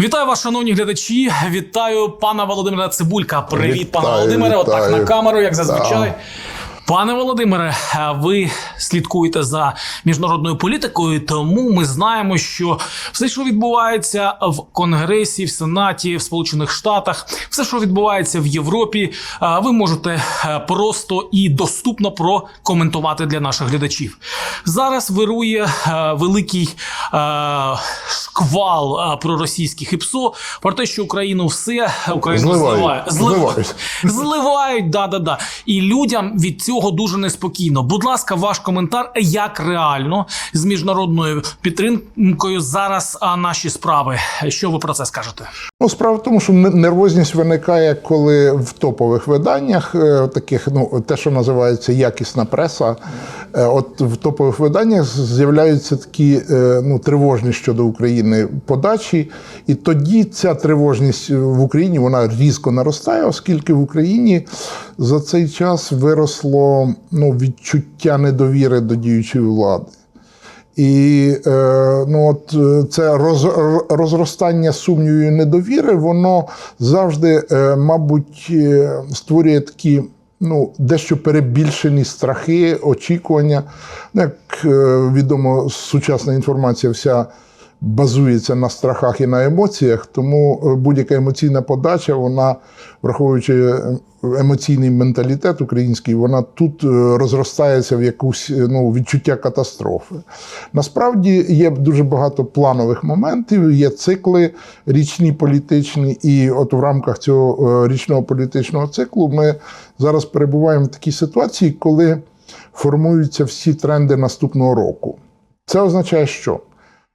Вітаю вас, шановні глядачі. Вітаю пана Володимира Цибулька. Привіт, пане Вітаю, Отак на камеру, як зазвичай. Так. Пане Володимире, ви слідкуєте за міжнародною політикою, тому ми знаємо, що все, що відбувається в Конгресі, в Сенаті, в Сполучених Штатах, все, що відбувається в Європі, ви можете е, просто і доступно прокоментувати для наших глядачів. Зараз вирує е, великий е, шквал проросійських ІПСО про те, що Україну все Україну Зливають. зливає. Зливають. Зливають, да, да, да. І людям від цього дуже неспокійно. Будь ласка, ваш коментар, як реально з міжнародною підтримкою зараз наші справи. Що ви про це скажете? Ну, справа в тому, що нервозність виникає, коли в топових виданнях, е, таких, ну, те, що називається якісна преса, е, от в топових виданнях з'являються такі е, ну, тривожні щодо України подачі, і тоді ця тривожність в Україні вона різко наростає, оскільки в Україні за цей час виросло ну, відчуття недовіри до діючої влади. І е, ну, от, е, це роз, розростання сумнівів і недовіри, воно завжди, е, мабуть, е, створює такі ну, дещо перебільшені страхи, очікування. Як е, відомо, сучасна інформація вся базується на страхах і на емоціях, тому е, будь-яка емоційна подача, вона, враховуючи е, емоційний менталітет український, вона тут е, розростається в якусь ну, відчуття катастрофи. Насправді є дуже багато планових моментів, є цикли річні політичні, і от в рамках цього річного політичного циклу ми зараз перебуваємо в такій ситуації, коли формуються всі тренди наступного року. Це означає, що?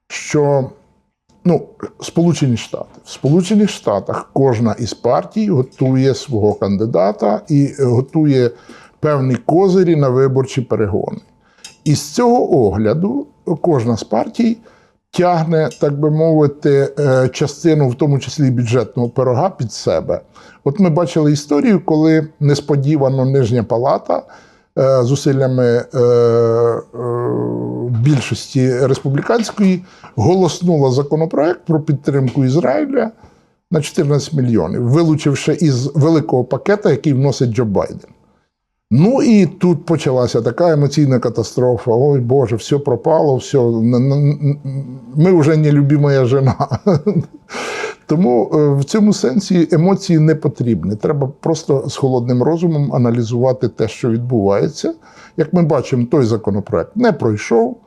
Що ну, Сполучені Штати. В Сполучених Штатах кожна із партій готує свого кандидата і е, готує певні козирі на виборчі перегони. І з цього огляду кожна з партій тягне, так би мовити, е, частину, в тому числі бюджетного пирога, під себе. От ми бачили історію, коли несподівано нижня палата зусиллями е, е, більшості республіканської голоснула законопроект про підтримку Ізраїля на 14 мільйонів, вилучивши із великого пакета, який вносить Джо Байден. Ну і тут почалася така емоційна катастрофа. Ой Боже, все пропало, все. Ми вже не любимая жена. Тому е, в цьому сенсі емоції не потрібні. Треба просто з холодним розумом аналізувати те, що відбувається. Як ми бачимо, той законопроект не пройшов.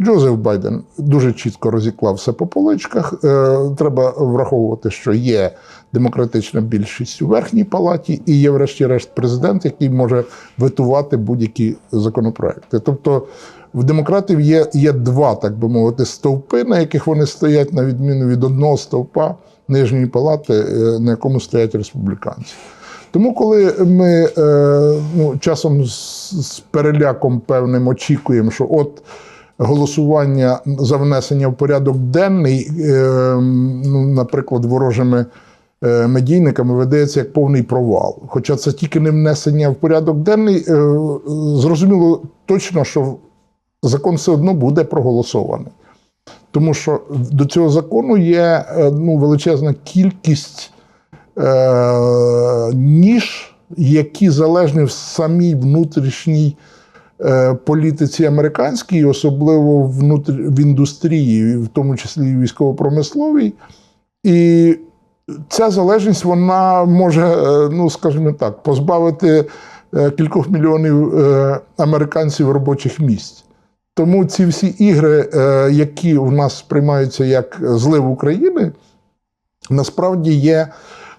Джозеф Байден дуже чітко розіклав все по поличках. Е, Треба враховувати, що є демократична більшість у верхній палаті, і є, врешті-решт, президент, який може ветувати будь-які законопроекти. Тобто в демократів є, є два, так би мовити, стовпи, на яких вони стоять, на відміну від одного стовпа нижньої палати, е, на якому стоять республіканці. Тому, коли ми е, ну, часом з, переляком певним очікуємо, що от голосування за внесення в порядок денний, е, ну, наприклад, ворожими медійниками видається як повний провал. Хоча це тільки не внесення в порядок денний, зрозуміло точно, що закон все одно буде проголосований. Тому що до цього закону є е, ну, величезна кількість е, ніж, які залежні в самій внутрішній е, політиці американській, особливо внутр... в індустрії, в тому числі військово-промисловій. І ця залежність вона може, е, ну скажімо так, позбавити е, кількох мільйонів американців робочих місць. Тому ці всі ігри, е, які у нас сприймаються як злив України, насправді є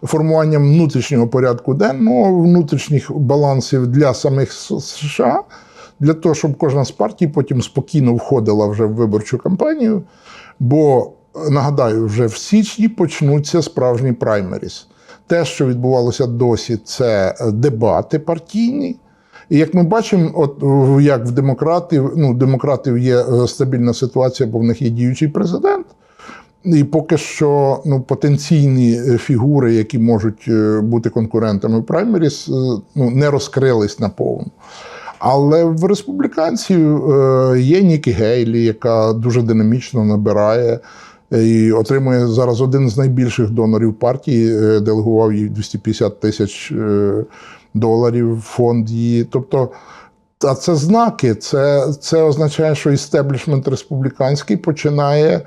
формуванням внутрішнього порядку денного, внутрішніх балансів для самих США, для того, щоб кожна з партій потім спокійно входила вже в виборчу кампанію. Бо нагадаю, вже в січні почнуться справжні праймеріс. Те, що відбувалося досі, це дебати партійні. І як ми бачимо, от як в демократів, ну, демократів є е, стабільна ситуація, бо в них є діючий президент. І поки що ну, потенційні е, фігури, які можуть е, бути конкурентами в праймеріс, ну, не розкрились наповну. Але в республіканців є Нікі Гейлі, яка дуже динамічно набирає і отримує зараз один з найбільших донорів партії, делегував їй 250 тисяч доларів фонд її. Тобто, а це знаки. Це, це означає, що істеблішмент республіканський починає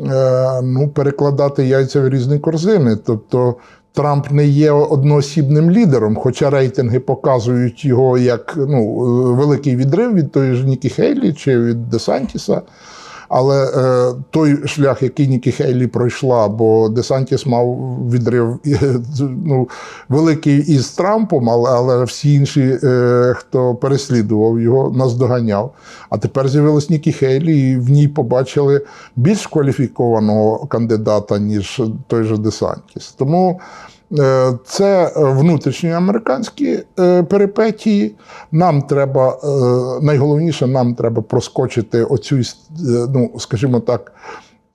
е, ну, перекладати яйця в різні корзини. Тобто Трамп не є одноосібним лідером, хоча рейтинги показують його як ну, е, великий відрив від тої ж Нікі Хейлі чи від Десантіса. Але е, той шлях, який Нікі Хейлі пройшла, бо Десантіс мав відрив ну, великий із Трампом, але, але всі інші, е, хто переслідував його, наздоганяв. А тепер з'явилась Нікі Хейлі, і в ній побачили більш кваліфікованого кандидата, ніж той же Десантіс. Тому це внутрішні американські е, перипетії. Нам треба, е, найголовніше, нам треба проскочити оцю, е, ну, скажімо так,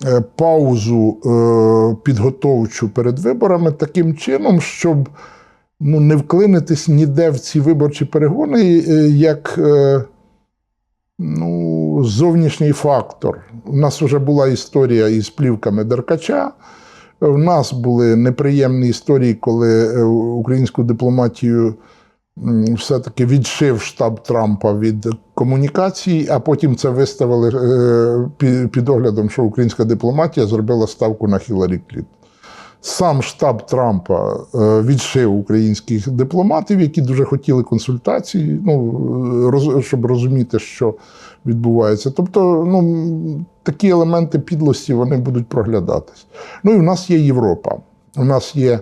е, паузу е, підготовчу перед виборами таким чином, щоб ну, не вклинитись ніде в ці виборчі перегони, е, як е, ну, зовнішній фактор. У нас вже була історія із плівками Деркача. У нас були неприємні історії, коли е, українську дипломатію все-таки відшив штаб Трампа від комунікацій, а потім це виставили е, під оглядом, що українська дипломатія зробила ставку на Хіларі Клінтон. Сам штаб Трампа е, відшив українських дипломатів, які дуже хотіли консультацій, ну, е, щоб розуміти, що відбувається. Тобто, ну, такі елементи підлості вони будуть проглядатись. Ну і в нас є Європа. У нас є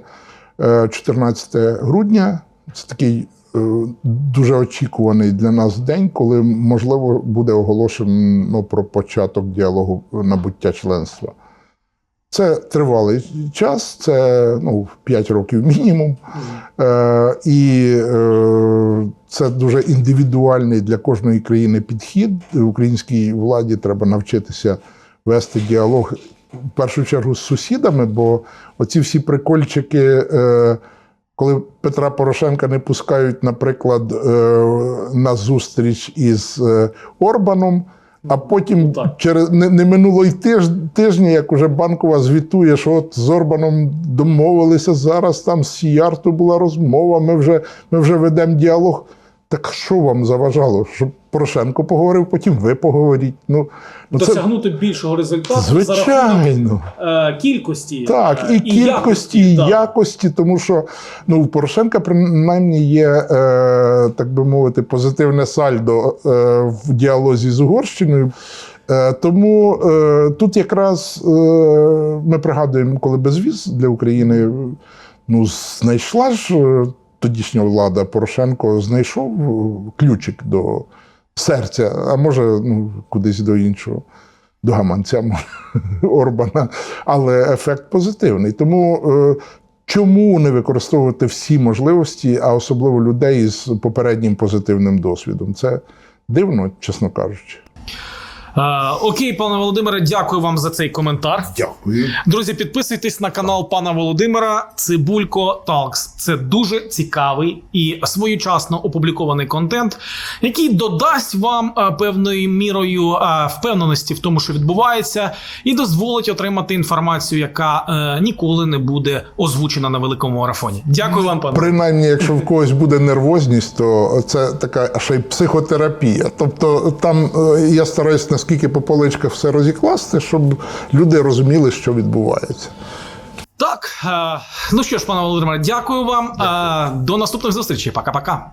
е, 14 грудня, це такий е, дуже очікуваний для нас день, коли можливо буде оголошено про початок діалогу набуття членства. Це тривалий час, це ну, 5 років мінімум. Е, і е, це дуже індивідуальний для кожної країни підхід. Українській владі треба навчитися вести діалог в першу чергу з сусідами, бо оці всі прикольчики. Е, коли Петра Порошенка не пускають, наприклад, е, на зустріч із е, Орбаном, а потім Так. через не, не минуло й тиж, тижня, як уже банкова звітує, що от з Орбаном домовилися зараз. Там з Сіярту була розмова. Ми вже, ми вже ведемо діалог. Так що вам заважало? Щоб Порошенко поговорив, потім ви поговоріть. Ну, ну це Досягнути більшого результату за рахунок звичайно. е, кількості Так, е, і кількості, і так. якості, тому що ну, у Порошенка принаймні є, е, так би мовити, позитивне сальдо е, в діалозі з Угорщиною. Е, тому е, тут якраз е, ми пригадуємо, коли безвіз для України ну, знайшла ж е, тодішня влада Порошенко, знайшов е, ключик до серця, а може ну, кудись до іншого до гаманця Орбана, але ефект позитивний. Тому е, чому не використовувати всі можливості, а особливо людей з попереднім позитивним досвідом? Це дивно, чесно кажучи. Е, окей, пане Володимире, дякую вам за цей коментар. Дякую. Друзі, підписуйтесь на канал пана Володимира Цибулько Талкс. Це дуже цікавий і своєчасно опублікований контент, який додасть вам е, певною мірою е, впевненості в тому, що відбувається, і дозволить отримати інформацію, яка ніколи не буде озвучена на великому марафоні. Дякую вам, пане. Принаймні, якщо в когось буде нервозність, то це така ще й психотерапія. Тобто, там я стараюсь наскільки по поличках все розікласти, щоб люди розуміли, що відбувається. Так, е, ну що ж, пане Володимире, дякую вам. Дякую. до наступних зустрічей. Пока-пока.